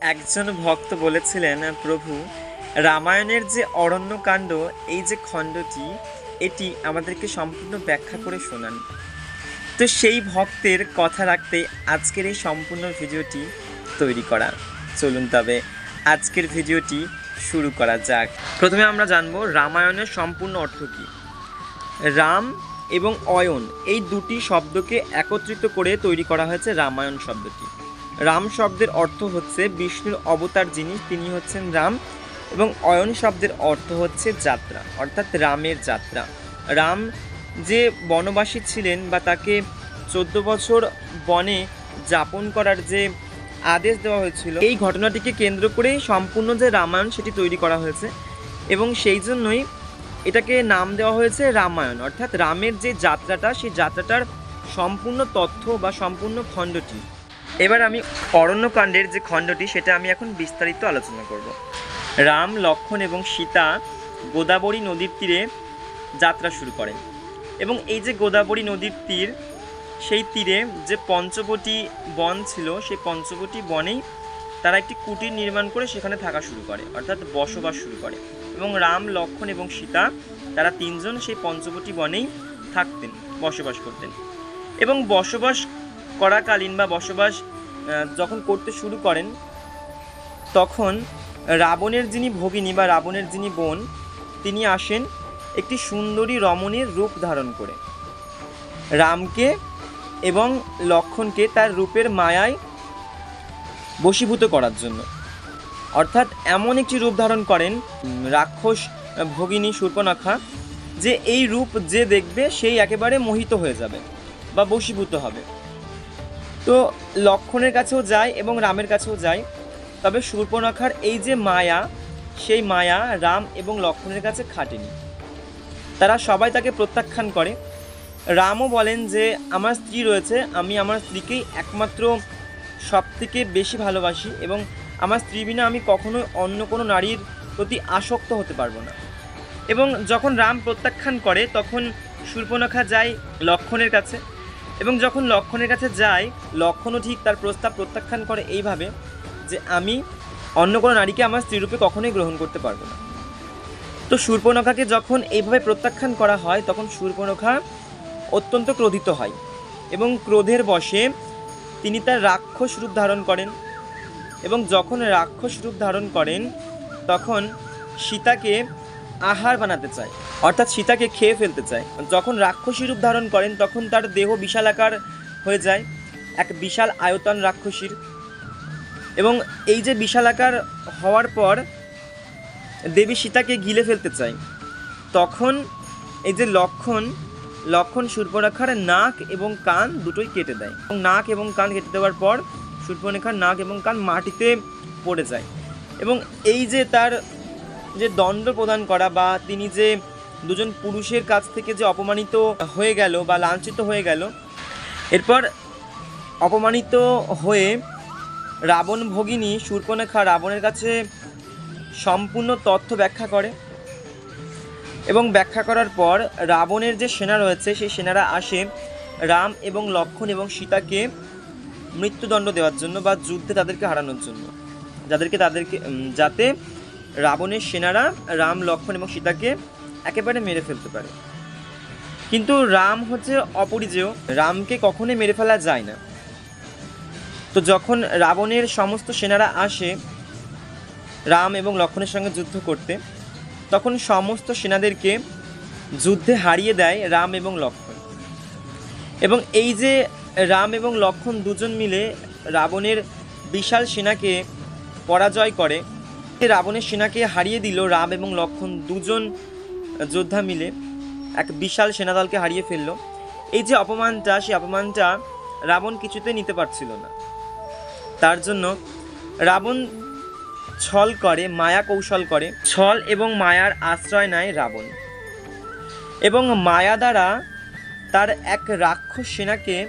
একজন ভক্ত বলেছিলেন, প্রভু, রামায়ণের যে অরণ্যকাণ্ড, এই যে খণ্ডটি, এটি আমাদেরকে সম্পূর্ণ ব্যাখ্যা করে শোনান। তো সেই ভক্তের কথা রাখতে আজকের এই সম্পূর্ণ ভিডিওটি তৈরি করা। চলুন তবে আজকের ভিডিওটি শুরু করা যাক। প্রথমে আমরা জানব রামায়ণের সম্পূর্ণ অর্থ কী। রাম এবং অয়ন এই দুটি শব্দকে একত্রিত করে তৈরি করা হয়েছে রামায়ণ শব্দটি। রাম শব্দের অর্থ হচ্ছে বিষ্ণুর অবতার যিনি, তিনি হচ্ছেন রাম এবং অয়ন শব্দের অর্থ হচ্ছে যাত্রা, অর্থাৎ রামের যাত্রা। রাম যে বনবাসী ছিলেন বা তাকে চোদ্দ বছর বনে যাপন করার যে আদেশ দেওয়া হয়েছিল, এই ঘটনাটিকে কেন্দ্র করেই সম্পূর্ণ যে রামায়ণ সেটি তৈরি করা হয়েছে এবং সেই জন্যই এটাকে নাম দেওয়া হয়েছে রামায়ণ, অর্থাৎ রামের যে যাত্রাটা, সেই যাত্রাটার সম্পূর্ণ তথ্য বা সম্পূর্ণ খণ্ডটি। এবার আমি অরণ্যকাণ্ডের যে খণ্ডটি, সেটা আমি এখন বিস্তারিত আলোচনা করব। রাম লক্ষ্মণ এবং সীতা গোদাবরী নদীর তীরে যাত্রা শুরু করেন এবং এই যে গোদাবরী নদীর তীর, সেই তীরে যে পঞ্চবটি বন ছিল, সেই পঞ্চবটি বনেই তারা একটি কুটির নির্মাণ করে সেখানে থাকা শুরু করে, অর্থাৎ বসবাস শুরু করে এবং রাম লক্ষ্মণ এবং সীতা তারা তিনজন সেই পঞ্চবটি বনেই থাকতেন, বসবাস করতেন এবং বসবাস করাকালীন বা বসবাস যখন করতে শুরু করেন, তখন রাবণের যিনি ভগিনী বা রাবণের যিনি বোন, তিনি আসেন একটি সুন্দরী রমণীর রূপ ধারণ করে। রামকে এবং লক্ষণকে তার রূপের মায়ায় বশীভূত করার জন্য। অর্থাৎ এমন একটি রূপ ধারণ করেন রাক্ষস ভগিনী শূর্পনাখা যে এই রূপ যে দেখবে, সেই একেবারে মোহিত হয়ে যাবে বা বশীভূত হবে। তো লক্ষণের কাছেও যায় এবং রামের কাছেও যায়। তবে শূর্পনাখার এই যে মায়া, সেই মায়া রাম এবং লক্ষণের কাছে খাটেনি। তারা সবাই তাকে প্রত্যাখ্যান করে। রামও বলেন যে, আমার স্ত্রী রয়েছে, আমি আমার স্ত্রীকেই একমাত্র সব থেকে বেশি ভালোবাসি এবং আমার স্ত্রী বিনা আমি কখনোই অন্য কোনো নারীর প্রতি আসক্ত হতে পারব না। এবং যখন রাম প্রত্যাখ্যান করে, তখন শূর্পনখা যায় লক্ষণের কাছে। এবং যখন লক্ষণের কাছে যায় লক্ষণও ঠিক তার প্রস্তাব প্রত্যাখ্যান করে এইভাবে যে আমি অন্য কোনো নারীকে আমার স্ত্রীরূপে কখনোই গ্রহণ করতে পারব না। তো শূর্পনখাকে যখন এইভাবে প্রত্যাখ্যান করা হয়, তখন শূর্পনখা অত্যন্ত ক্রোধিত হয় এবং ক্রোধের বশে তিনি তার রাক্ষস রূপ ধারণ করেন এবং যখন রাক্ষস রূপ ধারণ করেন, তখন সীতাকে আহার বানাতে চায়। অর্থাৎ সীতাকে খেয়ে ফেলতে চায়। যখন রাক্ষসী রূপ ধারণ করেন, তখন তার দেহ বিশালাকার হয়ে যায়, এক বিশাল আয়তন রাক্ষসীর। এবং এই যে বিশালাকার হওয়ার পর, দেবী সীতাকে গিলে ফেলতে চায়। তখন এই যে লক্ষণ লক্ষণ সূর্পরেখার নাক এবং কান দুটোই কেটে দেয়। এবং নাক এবং কান কেটে দেওয়ার পর সূর্পরেখার নাক এবং কান মাটিতে পড়ে যায়। এবং এই যে তার যে দণ্ড প্রদান করা বা তিনি যে দুজন পুরুষের কাছ থেকে যে অপমানিত হয়ে গেল বা লাঞ্ছিত হয়ে গেল, এরপর অপমানিত হয়ে রাবণ ভগিনী শূর্পনেখা রাবণের কাছে সম্পূর্ণ তথ্য ব্যাখ্যা করে এবং ব্যাখ্যা করার পর রাবণের যে সেনা রয়েছে, সেই সেনারা আসে রাম এবং লক্ষণ এবং সীতাকে মৃত্যুদণ্ড দেওয়ার জন্য বা যুদ্ধে তাদেরকে হারানোর জন্য। যাদেরকে তাদেরকে যাতে রাবণের সেনারা রাম, লক্ষণ এবং সীতাকে একেবারে মেরে ফেলতে পারে। কিন্তু রাম হচ্ছে অপরিজেয়। রামকে কখনোই মেরে ফেলা যায় না। তো যখন রাবণের সমস্ত সেনারা আসে রাম এবং লক্ষণের সঙ্গে যুদ্ধ করতে, তখন সমস্ত সেনাদেরকে যুদ্ধে হারিয়ে দেয় রাম এবং লক্ষণ। এবং এই যে রাম এবং লক্ষণ দুজন মিলে রাবণের বিশাল সেনাকে পরাজয় করে রাবণের সেনাকে হারিয়ে দিল রাম এবং লক্ষণ দুজন যোদ্ধা মিলে। এক বিশাল সেনাদলকে হারিয়ে ফেলল। এই যে অপমানটা, সেই অপমানটা রাবণ কিছুতে নিতে পারছিল না। তার জন্য রাবণ ছল করে, মায়া কৌশল করে, ছল এবং মায়ার আশ্রয় নেয় রাবণ। এবং মায়া দ্বারা তার এক রাক্ষস সেনাকে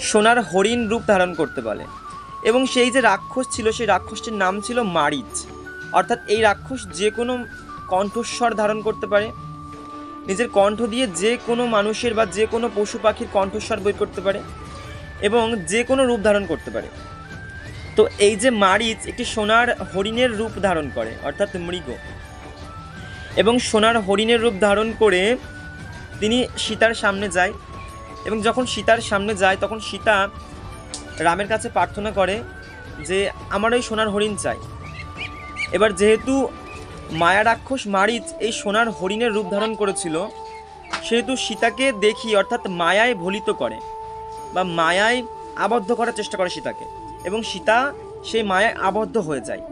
সোনার হরিণ রূপ ধারণ করতে বলে। এবং সেই যে রাক্ষস ছিল, সেই রাক্ষসটির নাম ছিল মারিচ। অর্থাৎ এই রাক্ষস যে কোনো কণ্ঠস্বর ধারণ করতে পারে। নিজের কণ্ঠ দিয়ে যে কোনো মানুষের বা যে কোনো পশু পাখির কণ্ঠস্বর বই করতে পারে এবং যে কোনো রূপ ধারণ করতে পারে। তো এই যে মারিচ একটি সোনার হরিণের রূপ ধারণ করে, অর্থাৎ মৃগ। এবং সোনার হরিণের রূপ ধারণ করে তিনি সীতার সামনে যায় এবং যখন সীতার সামনে যায়, তখন সীতা রামের কাছে প্রার্থনা করে যে আমার ওই সোনার হরিণ চাই। এবার যেহেতু মায়া রাক্ষস মারিচ এই সোনার হরিণের রূপ ধারণ করেছিল, সেহেতু সীতাকে দেখি অর্থাৎ মায়ায় ভলিত করে বা মায়ায় আবদ্ধ করার চেষ্টা করে সীতাকে এবং সীতা সেই মায়ায় আবদ্ধ হয়ে যায়।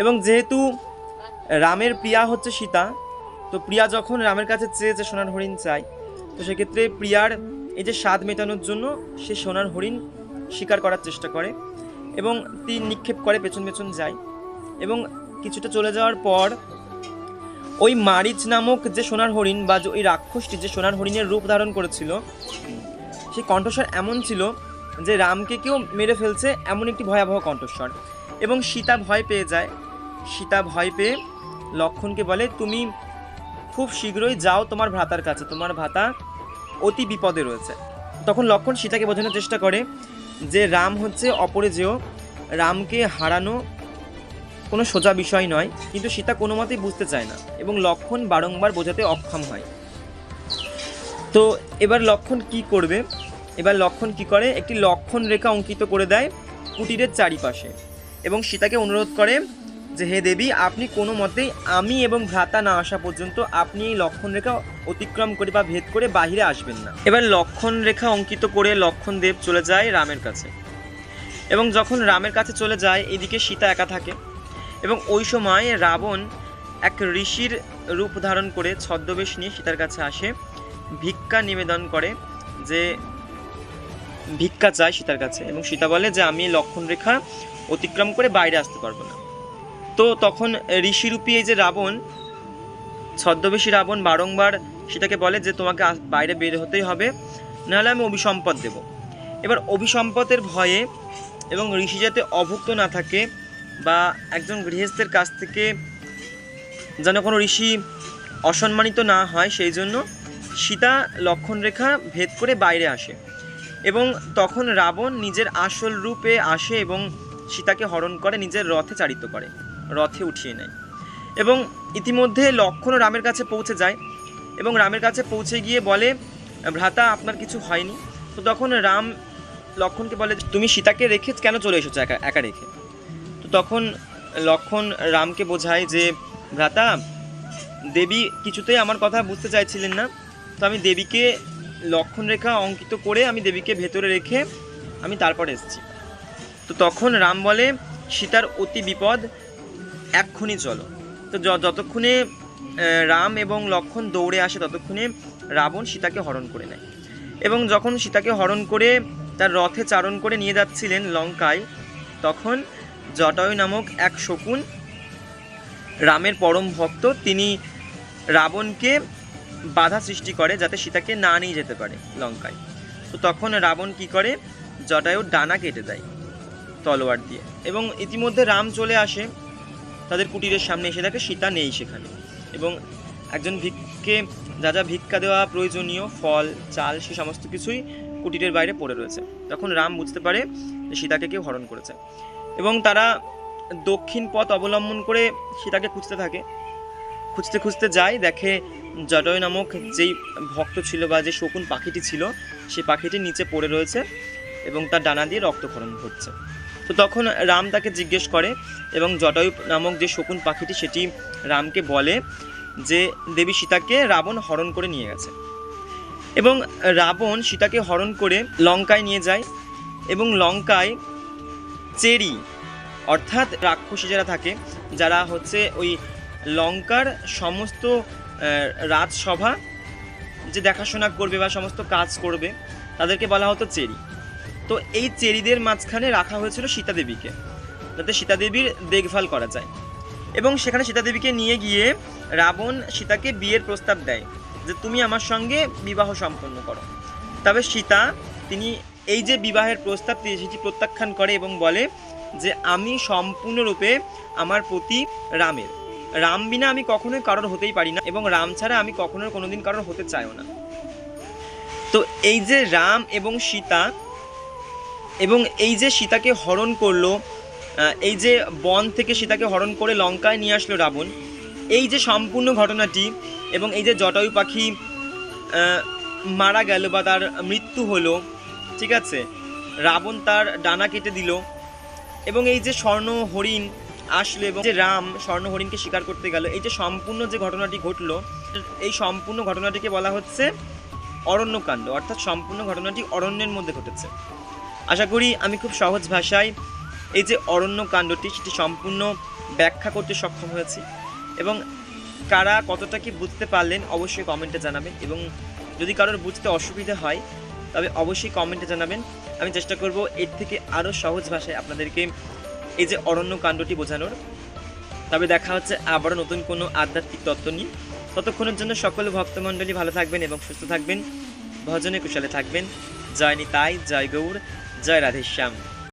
এবং যেহেতু রামের প্রিয়া হচ্ছে সীতা, তো প্রিয়া যখন রামের কাছে চেয়েছে সোনার হরিণ চাই, তো সেক্ষেত্রে প্রিয়ার এই যে স্বাদ মেটানোর জন্য সে সোনার হরিণ শিকার করার চেষ্টা করে এবং তীর নিক্ষেপ করে, পেছন পেছন যায়। এবং কিছুটা চলে যাওয়ার পর ওই মারিচ নামক যে সোনার হরিণ বা ওই রাক্ষসটি যে সোনার হরিণের রূপ ধারণ করেছিল, সেই কণ্ঠস্বর এমন ছিল যে রামকে কেউ মেরে ফেলছে এমন একটি ভয়াবহ কণ্ঠস্বর। এবং সীতা ভয় পেয়ে যায়। সীতা ভয় পেয়ে লক্ষণকে বলে, তুমি খুব শীঘ্রই যাও তোমার ভ্রাতার কাছে। তোমার ভ্রাতা অতি বিপদে রয়েছে। তখন লক্ষণ সীতাকে বোঝানোর চেষ্টা করে যে রাম হচ্ছে অপরিজেয় রামকে হারানো কোনো সোজা বিষয় নয়, কিন্তু সীতা কোনো মতেই বুঝতে চায় না এবং লক্ষণ বারংবার বোঝাতে অক্ষম হয়। তো এবার লক্ষণ কি করবে? এবার লক্ষণ কি করে? একটি লক্ষণ রেখা অঙ্কিত করে দেয় কুটিরের চারিপাশে এবং সীতাকে অনুরোধ করে যে হে দেবী, আপনি কোনো মতেই আমি এবং ভ্রাতা না আসা পর্যন্ত আপনি এই লক্ষণ রেখা অতিক্রম করে বা ভেদ করে বাহিরে আসবেন না। এবার লক্ষণ রেখা অঙ্কিত করে লক্ষণ দেব চলে যায় রামের কাছে। এবং যখন রামের কাছে চলে যায়, এদিকে সীতা একা থাকে। এবং ওই সময় রাবণ এক ঋষির রূপ ধারণ করে ছদ্মবেশ নিয়ে সীতার কাছে আসে, ভিক্ষা নিবেদন করে যে ভিক্ষা চায় সীতার কাছে। এবং সীতা বলে যে, আমি লক্ষণ রেখা অতিক্রম করে বাইরে আসতে পারব না। তো তখন ঋষিরূপী এই যে রাবণ, ছদ্মবেশী রাবণ বারংবার সেটাকে বলে যে তোমাকে বাইরে বের হতেই হবে, নাহলে আমি অভিসম্পদ দেব। এবার অভিসম্পদের ভয়ে এবং ঋষি যাতে অভুক্ত না থাকে বা একজন গৃহস্থের কাছ থেকে যেন কোনো ঋষি অসম্মানিত না হয়, সেই জন্য সীতা লক্ষণ রেখা ভেদ করে বাইরে আসে এবং তখন রাবণ নিজের আসল রূপে আসে এবং সীতাকে হরণ করে, নিজের রথে চালিত করে। রথে উঠিয়ে নেয়। এবং ইতিমধ্যে লক্ষণ রামের কাছে পৌঁছে যায় এবং রামের কাছে পৌঁছে গিয়ে বলে, ভ্রাতা, আপনার কিছু হয়নি। তো তখন রাম লক্ষণকে বলে, তুমি সীতাকে রেখে কেন চলে এসেছ একা একা রেখে? তো তখন লক্ষণ রামকে বোঝায় যে, ভ্রাতা, দেবী কিছুতেই আমার কথা বুঝতে চাইছিলেন না। তো আমি দেবীকে লক্ষণ রেখা অঙ্কিত করে আমি দেবীকে ভেতরে রেখে আমি তারপর এসেছি। তো তখন রাম বলে, সীতার অতি বিপদ এক্ষুনি চলো। তো যতক্ষণে রাম এবং লক্ষণ দৌড়ে আসে, ততক্ষণে রাবণ সীতাকে হরণ করে নেয়। এবং যখন সীতাকে হরণ করে তার রথে চারণ করে নিয়ে যাচ্ছিলেন লঙ্কায়, তখন জটায়ু নামক এক শকুন, রামের পরম ভক্ত, তিনি রাবণকে বাধা সৃষ্টি করে যাতে সীতাকে না নিয়ে যেতে পারে লঙ্কায়। তো তখন রাবণ কি করে? জটায়ুর ডানা কেটে দেয় তলোয়ার দিয়ে। এবং ইতিমধ্যে রাম চলে আসে। তাদের কুটিরের সামনে এসে দেখে সীতা নেই সেখানে। এবং একজন ভিক্ষকে যা যা ভিক্ষা দেওয়া প্রয়োজনীয়, ফল, চাল, সে সমস্ত কিছুই কুটিরের বাইরে পড়ে রয়েছে। তখন রাম বুঝতে পারে যে সীতাকে কেউ হরণ করেছে। এবং তারা দক্ষিণ পথ অবলম্বন করে সীতাকে খুঁজতে থাকে। খুঁজতে খুঁজতে যায়, দেখে জটয় নামক যেই ভক্ত ছিল বা যে শকুন পাখিটি ছিল সেই পাখিটি নিচে পড়ে রয়েছে এবং তার ডানা দিয়ে রক্তক্ষরণ হচ্ছে। তো তখন রাম তাকে জিজ্ঞেস করে এবং জটায়ু নামক যে শকুন পাখিটি সেটি রামকে বলে যে দেবী সীতাকে রাবণ হরণ করে নিয়ে গেছে। এবং রাবণ সীতাকে হরণ করে লঙ্কায় নিয়ে যায় এবং লঙ্কায় চেরি অর্থাৎ রাক্ষসী যারা থাকে, যারা হচ্ছে ওই লঙ্কার সমস্ত রাজসভা যে দেখাশোনা করবে বা সমস্ত কাজ করবে, তাদেরকে বলা হতো চেরি। তো এই চেরিদের মাঝখানে রাখা হয়েছিল সীতা দেবীকে যাতে সীতা দেবীর দেখভাল করা যায়। এবং সেখানে সীতা দেবীকে নিয়ে গিয়ে রাবণ সীতাকে বিয়ের প্রস্তাব দেয় যে তুমি আমার সঙ্গে বিবাহ সম্পন্ন করো। তবে সীতা, তিনি এই যে বিবাহের প্রস্তাব সেটি প্রত্যাখ্যান করে এবং বলে যে আমি সম্পূর্ণরূপে আমার প্রতি রামের। রাম বিনা আমি কখনোই কারোর হতেই পারি না এবং রাম ছাড়া আমি কখনোই কোনোদিন কারোর হতে চাইও না। তো এই যে রাম এবং সীতা এবং এই যে সীতাকে হরণ করল এই যে বন থেকে সীতাকে হরণ করে লঙ্কায় নিয়ে আসলো রাবণ, এই যে সম্পূর্ণ ঘটনাটি এবং এই যে জটায়ু পাখি মারা গেল বা তার মৃত্যু হলো, ঠিক আছে? রাবণ তার ডানা কেটে দিল এবং এই যে স্বর্ণ হরিণ আসলো এবং যে রাম স্বর্ণ হরিণকে শিকার করতে গেল, এই যে সম্পূর্ণ যে ঘটনাটি ঘটলো, এই সম্পূর্ণ ঘটনাটিকে বলা হচ্ছে অরণ্যকাণ্ড, অর্থাৎ সম্পূর্ণ ঘটনাটি অরণ্যের মধ্যে ঘটেছে। আশা করি আমি খুব সহজ ভাষায় এই যে অরণ্য কাণ্ডটি সেটি সম্পূর্ণ ব্যাখ্যা করতে সক্ষম হয়েছি। এবং কারা কতটা কি বুঝতে পারলেন অবশ্যই কমেন্টে জানাবেন এবং যদি কারোর বুঝতে অসুবিধা হয়, তবে অবশ্যই কমেন্টে জানাবেন। আমি চেষ্টা করব এর থেকে আরও সহজ ভাষায় আপনাদেরকে এই যে অরণ্য কাণ্ডটি বোঝানোর। তবে দেখা হচ্ছে আবারও নতুন কোনো আধ্যাত্মিক তত্ত্ব নিয়ে। ততক্ষণের জন্য সকল ভক্তমণ্ডলী ভালো থাকবেন এবং সুস্থ থাকবেন। ভজনে কুশলে থাকবেন। জয় নিতাই জয় Rơi là.